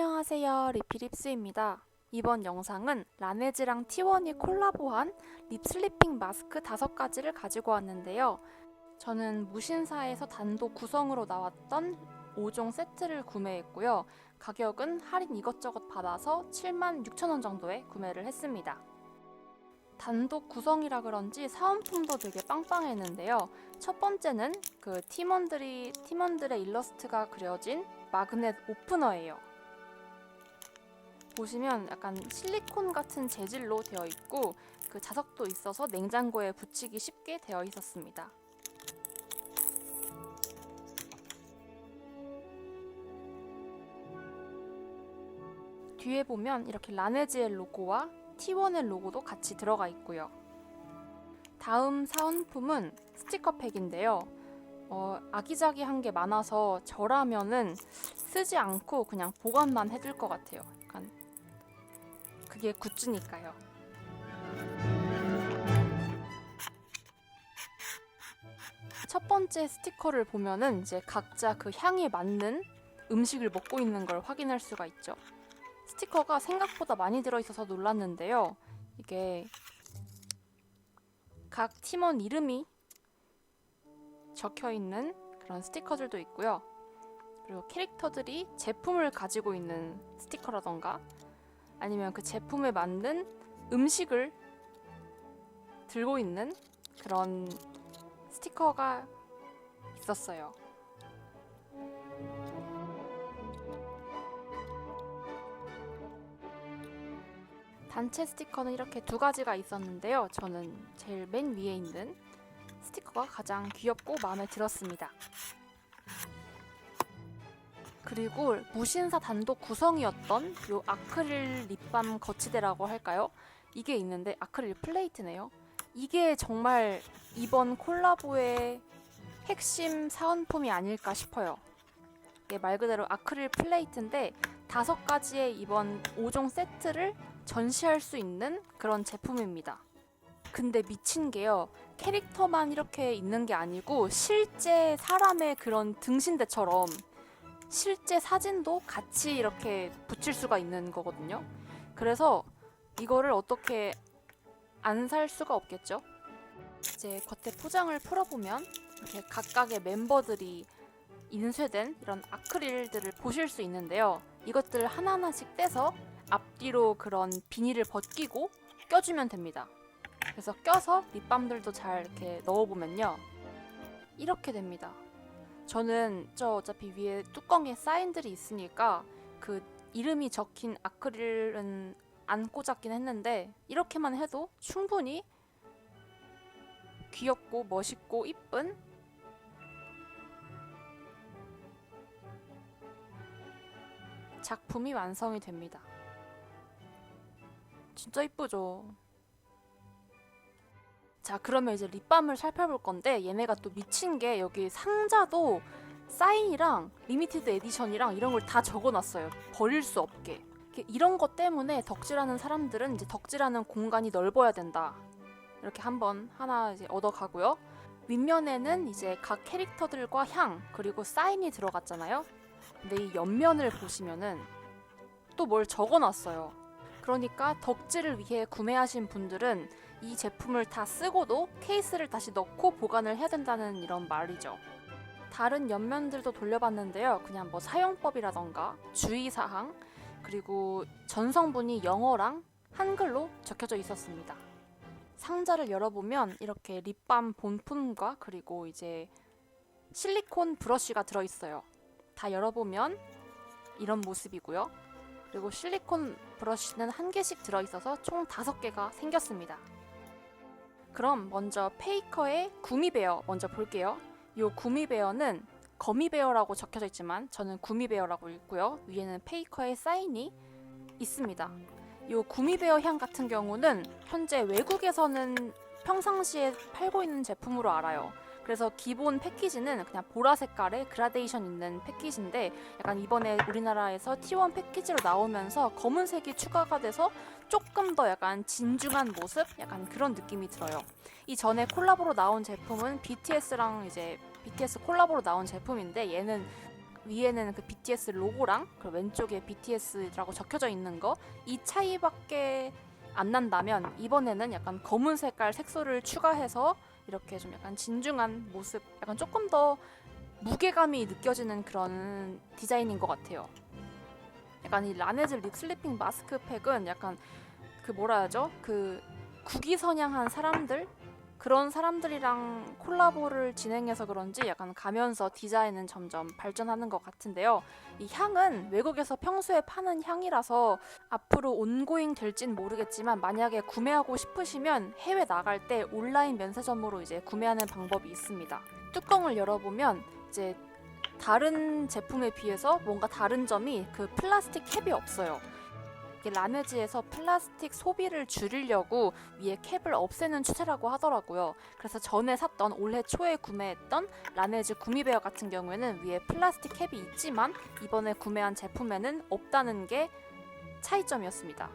안녕하세요. 리피립스입니다. 이번 영상은 라네즈랑 T1이 콜라보한 립 슬리핑 마스크 5가지를 가지고 왔는데요. 저는 무신사에서 단독 구성으로 나왔던 5종 세트를 구매했고요. 가격은 할인 이것저것 받아서 76,000원 정도에 구매를 했습니다. 단독 구성이라 그런지 사은품도 되게 빵빵했는데요. 첫 번째는 그 팀원들이 팀원들의 일러스트가 그려진 마그넷 오프너예요. 보시면 약간 실리콘 같은 재질로 되어 있고 그 자석도 있어서 냉장고에 붙이기 쉽게 되어 있었습니다. 뒤에 보면 이렇게 라네즈의 로고와 T1의 로고도 같이 들어가 있고요. 다음 사은품은 스티커 팩인데요. 어, 아기자기한 게 많아서 저라면은 쓰지 않고 그냥 보관만 해둘 것 같아요. 그게 굿즈니까요. 첫 번째 스티커를 보면은 이제 각자 그 향에 맞는 음식을 먹고 있는 걸 확인할 수가 있죠. 스티커가 생각보다 많이 들어있어서 놀랐는데요. 이게 각 팀원 이름이 적혀 있는 그런 스티커들도 있고요. 그리고 캐릭터들이 제품을 가지고 있는 스티커라던가 아니면 그 제품에 맞는 음식을 들고 있는 그런 스티커가 있었어요. 단체 스티커는 이렇게 두 가지가 있었는데요. 저는 제일 맨 위에 있는 스티커가 가장 귀엽고 마음에 들었습니다. 그리고 무신사 단독 구성이었던 요 아크릴 립밤 거치대라고 할까요? 이게 있는데 아크릴 플레이트네요. 이게 정말 이번 콜라보의 핵심 사은품이 아닐까 싶어요. 이게 말 그대로 아크릴 플레이트인데 다섯 가지의 이번 5종 세트를 전시할 수 있는 그런 제품입니다. 근데 미친 게요. 캐릭터만 이렇게 있는 게 아니고 실제 사람의 그런 등신대처럼 실제 사진도 같이 이렇게 붙일 수가 있는 거거든요. 그래서 이거를 어떻게 안 살 수가 없겠죠? 이제 겉에 포장을 풀어보면 이렇게 각각의 멤버들이 인쇄된 이런 아크릴들을 보실 수 있는데요. 이것들을 하나하나씩 떼서 앞뒤로 그런 비닐을 벗기고 껴주면 됩니다. 그래서 껴서 립밤들도 잘 이렇게 넣어보면요. 이렇게 됩니다. 저는 저 어차피 위에 뚜껑에 사인들이 있으니까 그 이름이 적힌 아크릴은 안 꽂았긴 했는데 이렇게만 해도 충분히 귀엽고 멋있고 이쁜 작품이 완성이 됩니다. 진짜 이쁘죠? 자, 그러면 이제 립밤을 살펴볼 건데 얘네가 또 미친 게 여기 상자도 사인이랑 리미티드 에디션이랑 이런 걸 다 적어놨어요. 버릴 수 없게. 이런 것 때문에 덕질하는 사람들은 이제 덕질하는 공간이 넓어야 된다. 이렇게 한번 하나 이제 얻어가고요. 윗면에는 이제 각 캐릭터들과 향 그리고 사인이 들어갔잖아요. 근데 이 옆면을 보시면은 또 뭘 적어놨어요. 그러니까 덕질을 위해 구매하신 분들은 이 제품을 다 쓰고도 케이스를 다시 넣고 보관을 해야 된다는 이런 말이죠. 다른 옆면들도 돌려봤는데요. 그냥 뭐 사용법이라던가 주의사항, 그리고 전성분이 영어랑 한글로 적혀져 있었습니다. 상자를 열어보면 이렇게 립밤 본품과 그리고 이제 실리콘 브러쉬가 들어있어요. 다 열어보면 이런 모습이고요. 그리고 실리콘 브러쉬는 한 개씩 들어있어서 총 다섯 개가 생겼습니다. 그럼 먼저 페이커의 구미베어 먼저 볼게요. 이 구미베어는 거미베어라고 적혀져 있지만 저는 구미베어라고 읽고요. 위에는 페이커의 사인이 있습니다. 이 구미베어 향 같은 경우는 현재 외국에서는 평상시에 팔고 있는 제품으로 알아요. 그래서 기본 패키지는 그냥 보라 색깔의 그라데이션 있는 패키지인데 약간 이번에 우리나라에서 T1 패키지로 나오면서 검은색이 추가가 돼서 조금 더 약간 진중한 모습? 약간 그런 느낌이 들어요. 이 전에 콜라보로 나온 제품은 BTS랑 이제 BTS 콜라보로 나온 제품인데 얘는 위에는 그 BTS 로고랑 그 왼쪽에 BTS라고 적혀져 있는 거 이 차이밖에 안 난다면 이번에는 약간 검은 색깔 색소를 추가해서 이렇게 좀 약간 진중한 모습, 약간 조금 더 무게감이 느껴지는 그런 디자인인 것 같아요. 약간 이 라네즈 립 슬리핑 마스크팩은 약간 그 뭐라 하죠? 그 국위 선양한 사람들 그런 사람들이랑 콜라보를 진행해서 그런지 약간 가면서 디자인은 점점 발전하는 것 같은데요. 이 향은 외국에서 평소에 파는 향이라서 앞으로 온고잉 될진 모르겠지만 만약에 구매하고 싶으시면 해외 나갈 때 온라인 면세점으로 이제 구매하는 방법이 있습니다. 뚜껑을 열어보면 이제 다른 제품에 비해서 뭔가 다른 점이 그 플라스틱 캡이 없어요. 이게 라네즈에서 플라스틱 소비를 줄이려고 위에 캡을 없애는 추세라고 하더라고요. 그래서 전에 샀던 올해 초에 구매했던 라네즈 구미베어 같은 경우에는 위에 플라스틱 캡이 있지만 이번에 구매한 제품에는 없다는 게 차이점이었습니다.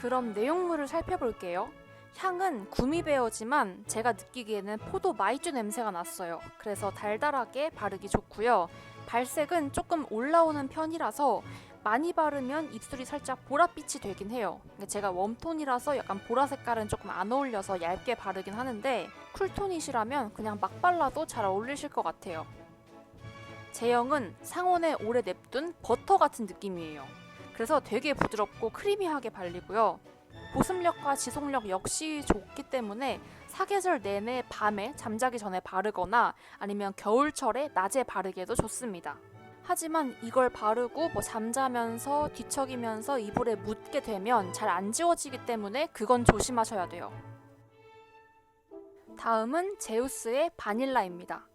그럼 내용물을 살펴볼게요. 향은 구미베어지만 제가 느끼기에는 포도 마이쮸 냄새가 났어요. 그래서 달달하게 바르기 좋고요. 발색은 조금 올라오는 편이라서 많이 바르면 입술이 살짝 보랏빛이 되긴 해요. 제가 웜톤이라서 약간 보라 색깔은 조금 안 어울려서 얇게 바르긴 하는데 쿨톤이시라면 그냥 막 발라도 잘 어울리실 것 같아요. 제형은 상온에 오래 냅둔 버터 같은 느낌이에요. 그래서 되게 부드럽고 크리미하게 발리고요. 보습력과 지속력 역시 좋기 때문에 사계절 내내 밤에 잠자기 전에 바르거나 아니면 겨울철에 낮에 바르기에도 좋습니다. 하지만 이걸 바르고 뭐 잠자면서 뒤척이면서 이불에 묻게 되면 잘 안 지워지기 때문에 그건 조심하셔야 돼요. 다음은 제우스의 바닐라입니다.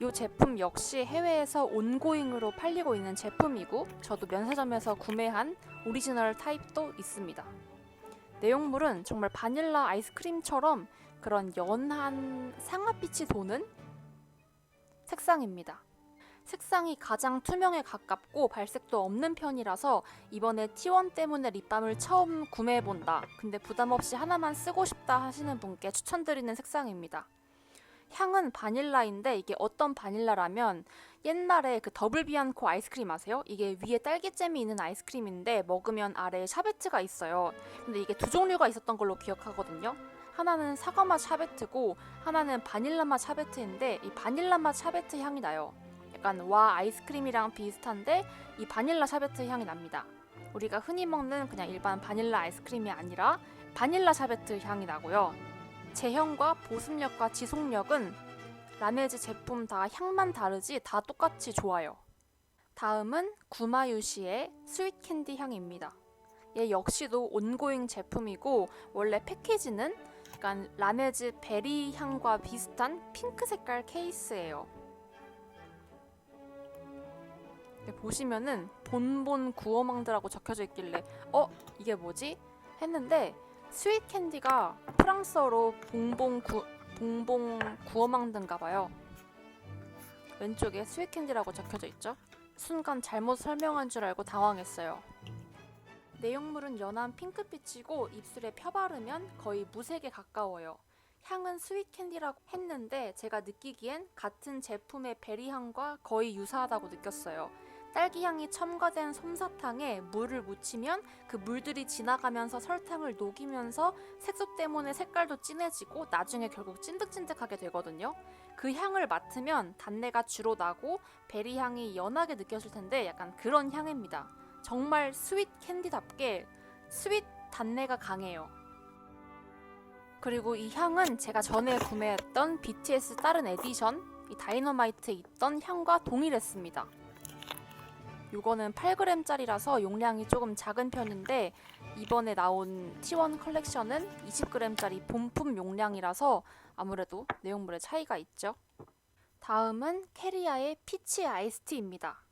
이 제품 역시 해외에서 온고잉으로 팔리고 있는 제품이고 저도 면세점에서 구매한 오리지널 타입도 있습니다. 내용물은 정말 바닐라 아이스크림처럼 그런 연한 상아빛이 도는 색상입니다. 색상이 가장 투명에 가깝고 발색도 없는 편이라서 이번에 T1 때문에 립밤을 처음 구매해본다. 근데 부담 없이 하나만 쓰고 싶다 하시는 분께 추천드리는 색상입니다. 향은 바닐라인데 이게 어떤 바닐라라면 옛날에 그 더블 비안코 아이스크림 아세요? 이게 위에 딸기잼이 있는 아이스크림인데 먹으면 아래에 샤베트가 있어요. 근데 이게 두 종류가 있었던 걸로 기억하거든요. 하나는 사과 맛 샤베트고 하나는 바닐라 맛 샤베트인데 이 바닐라 맛 샤베트 향이 나요. 약간 와 아이스크림이랑 비슷한데 이 바닐라 샤베트 향이 납니다. 우리가 흔히 먹는 그냥 일반 바닐라 아이스크림이 아니라 바닐라 샤베트 향이 나고요. 제형과 보습력과 지속력은 라네즈 제품 다 향만 다르지 다 똑같이 좋아요. 다음은 구마유시의 스윗 캔디 향입니다. 얘 역시도 온고잉 제품이고 원래 패키지는 약간 라네즈 베리 향과 비슷한 핑크 색깔 케이스예요. 네, 보시면은 본본 구워망드라고 적혀져 있길래 어 이게 뭐지 했는데 스윗 캔디가 프랑스어로 봉봉 구 봉봉 구워망드인가 봐요. 왼쪽에 스윗 캔디라고 적혀져 있죠. 순간 잘못 설명한 줄 알고 당황했어요. 내용물은 연한 핑크빛이고 입술에 펴바르면 거의 무색에 가까워요. 향은 스윗 캔디라고 했는데 제가 느끼기엔 같은 제품의 베리 향과 거의 유사하다고 느꼈어요. 딸기 향이 첨가된 솜사탕에 물을 묻히면 그 물들이 지나가면서 설탕을 녹이면서 색소 때문에 색깔도 진해지고 나중에 결국 찐득찐득하게 되거든요. 그 향을 맡으면 단내가 주로 나고 베리 향이 연하게 느껴질 텐데 약간 그런 향입니다. 정말 스윗 캔디답게 스윗 단내가 강해요. 그리고 이 향은 제가 전에 구매했던 BTS 다른 에디션 이 다이너마이트에 있던 향과 동일했습니다. 이거는 8g짜리라서 용량이 조금 작은 편인데 이번에 나온 T1 컬렉션은 20g짜리 본품 용량이라서 아무래도 내용물의 차이가 있죠. 다음은 캐리아의 피치 아이스티입니다.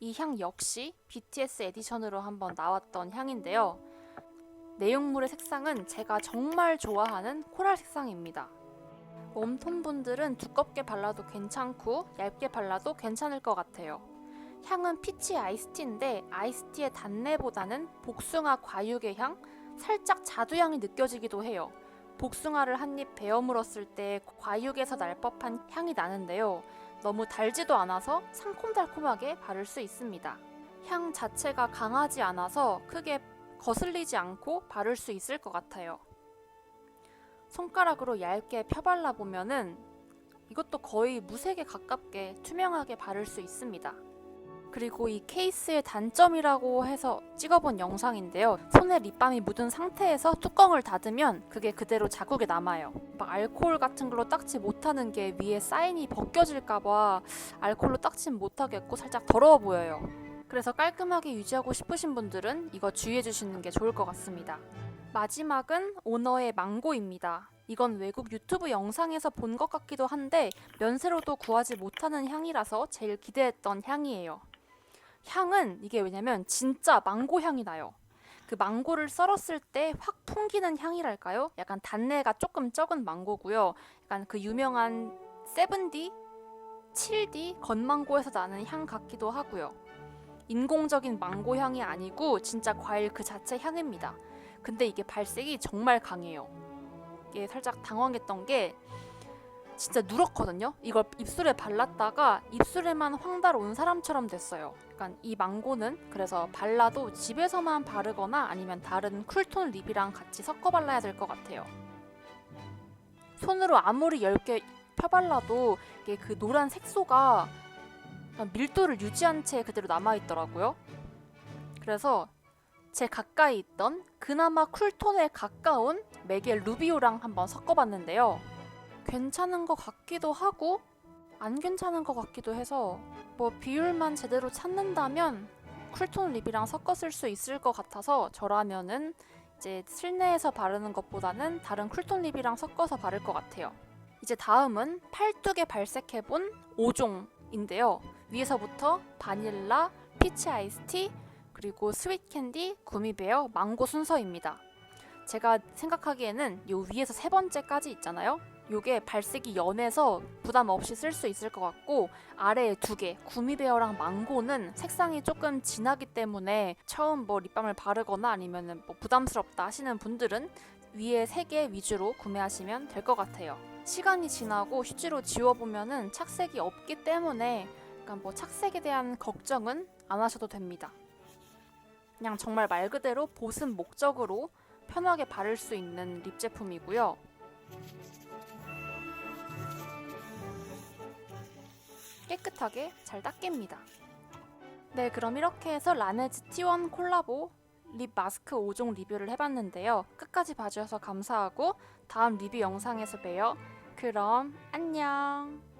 이 향 역시 BTS 에디션으로 한번 나왔던 향인데요. 내용물의 색상은 제가 정말 좋아하는 코랄 색상입니다. 웜톤 분들은 두껍게 발라도 괜찮고 얇게 발라도 괜찮을 것 같아요. 향은 피치 아이스티인데 아이스티의 단내보다는 복숭아 과육의 향, 살짝 자두향이 느껴지기도 해요. 복숭아를 한 입 베어 물었을 때 과육에서 날 법한 향이 나는데요. 너무 달지도 않아서 상콤달콤하게 바를 수 있습니다. 향 자체가 강하지 않아서 크게 거슬리지 않고 바를 수 있을 것 같아요. 손가락으로 얇게 펴발라 보면은 이것도 거의 무색에 가깝게 투명하게 바를 수 있습니다. 그리고 이 케이스의 단점이라고 해서 찍어본 영상인데요. 손에 립밤이 묻은 상태에서 뚜껑을 닫으면 그게 그대로 자국에 남아요. 막 알코올 같은 걸로 닦지 못하는 게 위에 사인이 벗겨질까봐 알코올로 닦진 못하겠고 살짝 더러워 보여요. 그래서 깔끔하게 유지하고 싶으신 분들은 이거 주의해 주시는 게 좋을 것 같습니다. 마지막은 오너의 망고입니다. 이건 외국 유튜브 영상에서 본 것 같기도 한데 면세로도 구하지 못하는 향이라서 제일 기대했던 향이에요. 향은 이게 왜냐면 진짜 망고 향이 나요. 그 망고를 썰었을 때 확 풍기는 향이랄까요? 약간 단내가 조금 적은 망고고요. 약간 그 유명한 세븐디, 7D 건망고에서 나는 향 같기도 하고요. 인공적인 망고 향이 아니고 진짜 과일 그 자체 향입니다. 근데 이게 발색이 정말 강해요. 이게 살짝 당황했던 게 진짜 누렇거든요. 이걸 입술에 발랐다가 입술에만 황달 온 사람처럼 됐어요. 약간 이 망고는 그래서 발라도 집에서만 바르거나 아니면 다른 쿨톤 립이랑 같이 섞어 발라야 될 것 같아요. 손으로 아무리 얇게 펴발라도 이게 그 노란 색소가 밀도를 유지한 채 그대로 남아 있더라고요. 그래서 제 가까이 있던 그나마 쿨톤에 가까운 맥의 루비오랑 한번 섞어봤는데요. 괜찮은 것 같기도 하고 안 괜찮은 것 같기도 해서 뭐 비율만 제대로 찾는다면 쿨톤 립이랑 쓸수 있을 것 같아서 저라면은 이제 실내에서 바르는 것보다는 다른 쿨톤 립이랑 섞어서 바를 것 같아요. 이제 다음은 팔뚝에 발색해본 5종인데요. 위에서부터 바닐라, 피치 아이스티, 그리고 스윗 캔디, 구미베어, 망고 순서입니다. 제가 생각하기에는 요 위에서 세 번째까지 있잖아요. 요게 발색이 연해서 부담 없이 쓸 수 있을 것 같고 아래에 두 개, 구미베어랑 망고는 색상이 조금 진하기 때문에 처음 뭐 립밤을 바르거나 아니면은 뭐 부담스럽다 하시는 분들은 위에 세 개 위주로 구매하시면 될 것 같아요. 시간이 지나고 휴지로 지워보면은 착색이 없기 때문에 약간 뭐 착색에 대한 걱정은 안 하셔도 됩니다. 그냥 정말 말 그대로 보습 목적으로 편하게 바를 수 있는 립 제품이고요. 깨끗하게 잘 닦입니다. 네, 그럼 이렇게 해서 라네즈 T1 콜라보 립 마스크 5종 리뷰를 해봤는데요. 끝까지 봐주셔서 감사하고 다음 리뷰 영상에서 봬요. 그럼 안녕!